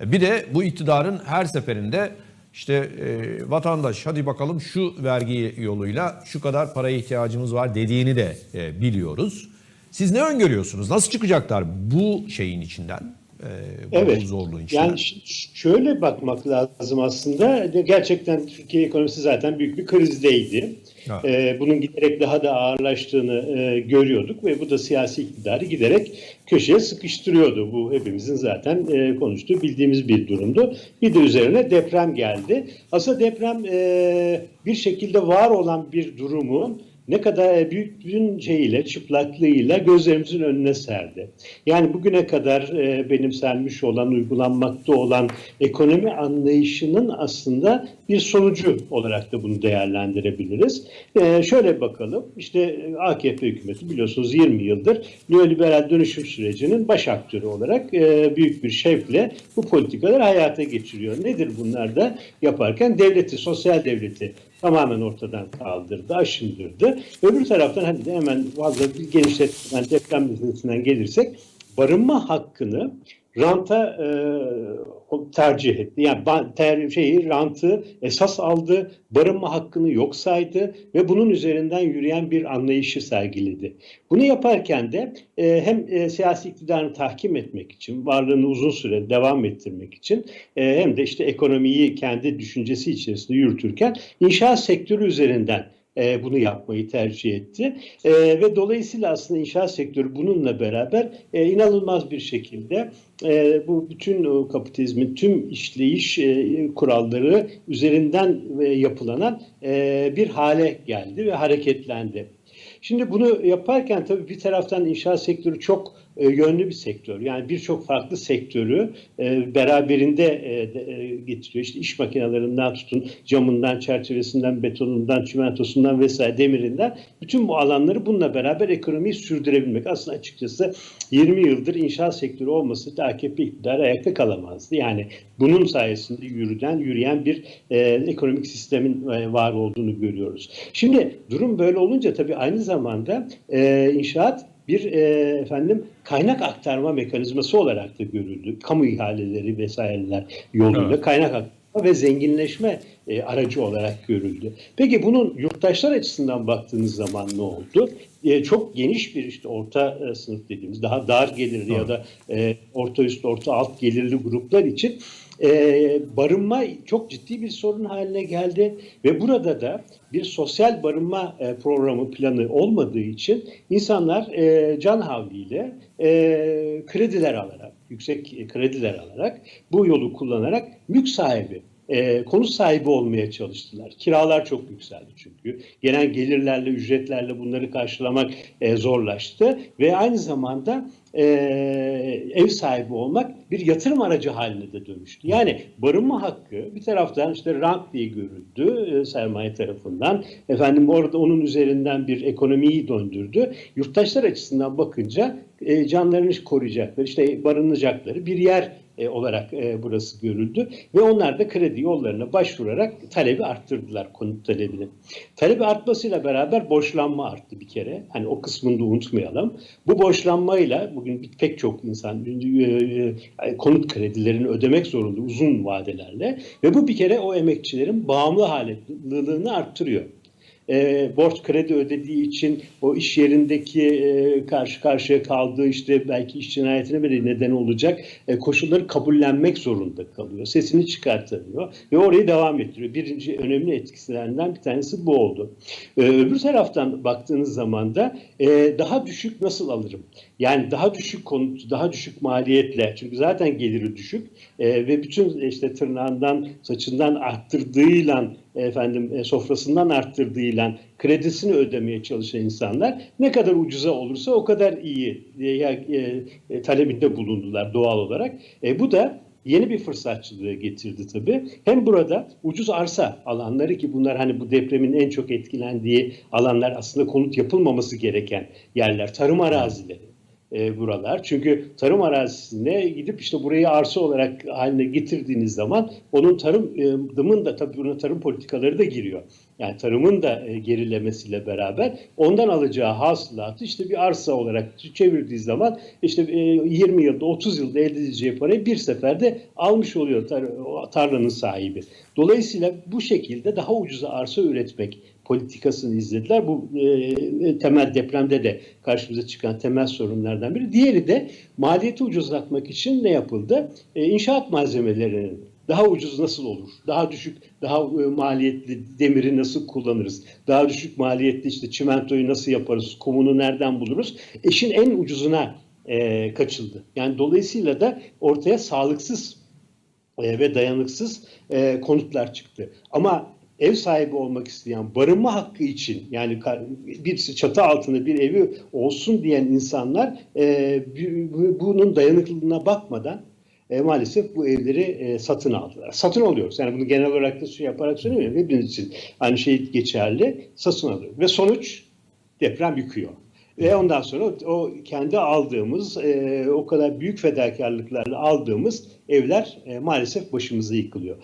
Bir de bu iktidarın her seferinde işte e, vatandaş hadi bakalım şu vergi yoluyla şu kadar paraya ihtiyacımız var dediğini de e, biliyoruz. Siz ne öngörüyorsunuz? Nasıl çıkacaklar bu şeyin içinden? E, bu Evet. zorluğun içinden? Yani şöyle bakmak lazım aslında. Gerçekten Türkiye ekonomisi zaten büyük bir krizdeydi. Evet. Ee, bunun giderek daha da ağırlaştığını e, görüyorduk ve bu da siyasi iktidarı giderek köşeye sıkıştırıyordu. Bu hepimizin zaten e, konuştuğu bildiğimiz bir durumdu. Bir de üzerine deprem geldi. Aslında deprem e, bir şekilde var olan bir durumu ne kadar büyük bir şeyiyle, çıplaklığıyla gözlerimizin önüne serdi. Yani bugüne kadar e, benimsenmiş olan, uygulanmakta olan ekonomi anlayışının aslında bir sonucu olarak da bunu değerlendirebiliriz. E, şöyle bakalım, işte e, AKP hükümeti biliyorsunuz 20 yıldır neoliberal dönüşüm sürecinin baş aktörü olarak e, büyük bir şevkle bu politikaları hayata geçiriyor. Nedir bunlar da yaparken? Devleti, sosyal devleti tamamen ortadan kaldırdı, aşındırdı. Öbür taraftan hadi de hemen fazla bir genişletmeden deprem meselesinden gelirsek barınma hakkını ranta e, tercih etti. Yani ter, şeyi rantı esas aldı, barınma hakkını yok saydı ve bunun üzerinden yürüyen bir anlayışı sergiledi. Bunu yaparken de e, hem e, siyasi iktidarını tahkim etmek için, varlığını uzun süre devam ettirmek için e, hem de işte ekonomiyi kendi düşüncesi içerisinde yürütürken inşaat sektörü üzerinden e, bunu yapmayı tercih etti. E, ve dolayısıyla aslında inşaat sektörü bununla beraber e, inanılmaz bir şekilde bu bütün kapitalizmin tüm işleyiş kuralları üzerinden e, yapılanan bir hale geldi ve hareketlendi. Şimdi bunu yaparken tabii bir taraftan inşaat sektörü çok e, yönlü bir sektör. Yani birçok farklı sektörü e, beraberinde e, e, getiriyor. İşte iş makinelerinden tutun, camından, çerçevesinden, betonundan, çimentosundan vesaire demirinden bütün bu alanları bununla beraber ekonomiyi sürdürebilmek. Aslında açıkçası 20 yıldır inşaat sektörü olması da AKP iktidarı ayakta kalamazdı. Yani bunun sayesinde yürüden, yürüyen bir ekonomik sistemin var olduğunu görüyoruz. Şimdi durum böyle olunca tabii aynı zamanda inşaat bir e, efendim kaynak aktarma mekanizması olarak da görüldü. Kamu ihaleleri vesaireler yoluyla Evet. kaynak aktarma ve zenginleşme e, aracı olarak görüldü. Peki bunun yurttaşlar açısından baktığınız zaman ne oldu? E, çok geniş bir işte orta e, sınıf dediğimiz daha dar gelirli ya da e, orta üst orta alt gelirli gruplar için e, barınma çok ciddi bir sorun haline geldi ve burada da bir sosyal barınma e, programı planı olmadığı için insanlar e, can havliyle e, krediler alarak, yüksek krediler alarak bu yolu kullanarak mülk sahibi e, konut sahibi olmaya çalıştılar. Kiralar çok yükseldi çünkü. Gelen gelirlerle, ücretlerle bunları karşılamak e, zorlaştı ve aynı zamanda e, ev sahibi olmak bir yatırım aracı haline de dönüştü. Yani barınma hakkı bir taraftan işte rant diye görüldü e, sermaye tarafından. Efendim orada onun üzerinden bir ekonomiyi döndürdü. Yurttaşlar açısından bakınca e, canlarını koruyacakları, işte barınacakları bir yer e, olarak e, burası görüldü ve onlar da kredi yollarına başvurarak talebi arttırdılar konut talebini. Talebi artmasıyla beraber borçlanma arttı bir kere. Hani o kısmını da unutmayalım. Bu borçlanmayla bugün pek çok insan e, konut kredilerini ödemek zorunda uzun vadelerle ve bu bir kere o emekçilerin bağımlı halililiğini arttırıyor e, borç kredi ödediği için o iş yerindeki e, karşı karşıya kaldığı işte belki iş cinayetine bile neden olacak e, koşulları kabullenmek zorunda kalıyor. Sesini çıkartamıyor ve orayı devam ettiriyor. Birinci önemli etkilerinden bir tanesi bu oldu. E, öbür taraftan baktığınız zaman da e, daha düşük nasıl alırım? Yani daha düşük konut, daha düşük maliyetle çünkü zaten geliri düşük e, ve bütün işte tırnağından, saçından arttırdığıyla efendim e, sofrasından arttırdığıyla kredisini ödemeye çalışan insanlar ne kadar ucuza olursa o kadar iyi e, e, e, talebinde bulundular doğal olarak. E, bu da yeni bir fırsatçılığı getirdi tabii. Hem burada ucuz arsa alanları ki bunlar hani bu depremin en çok etkilendiği alanlar aslında konut yapılmaması gereken yerler, tarım arazileri. E, buralar. Çünkü tarım arazisine gidip işte burayı arsa olarak haline getirdiğiniz zaman onun tarımın da tabii buna tarım politikaları da giriyor. Yani tarımın da e, gerilemesiyle beraber ondan alacağı hasılatı işte bir arsa olarak çevirdiği zaman işte e, 20 yılda 30 yılda elde edeceği parayı bir seferde almış oluyor tar tarlanın sahibi. Dolayısıyla bu şekilde daha ucuza arsa üretmek politikasını izlediler. Bu e, temel depremde de karşımıza çıkan temel sorunlardan biri. Diğeri de maliyeti ucuzlatmak için ne yapıldı? E, inşaat malzemelerinin daha ucuz nasıl olur? Daha düşük, daha e, maliyetli demiri nasıl kullanırız? Daha düşük maliyetli işte çimentoyu nasıl yaparız? Kumunu nereden buluruz? İşin en ucuzuna e, kaçıldı. Yani dolayısıyla da ortaya sağlıksız e, ve dayanıksız e, konutlar çıktı. Ama ev sahibi olmak isteyen, barınma hakkı için yani bir çatı altında bir evi olsun diyen insanlar e, bu- bunun dayanıklılığına bakmadan e, maalesef bu evleri e, satın aldılar. Satın alıyoruz. Yani bunu genel olarak da şey yaparak söylemiyorum. Hepimiz için aynı şey geçerli. Satın alıyor. Ve sonuç deprem yıkıyor. Ve ondan sonra o, o kendi aldığımız, e, o kadar büyük fedakarlıklarla aldığımız evler e, maalesef başımıza yıkılıyor.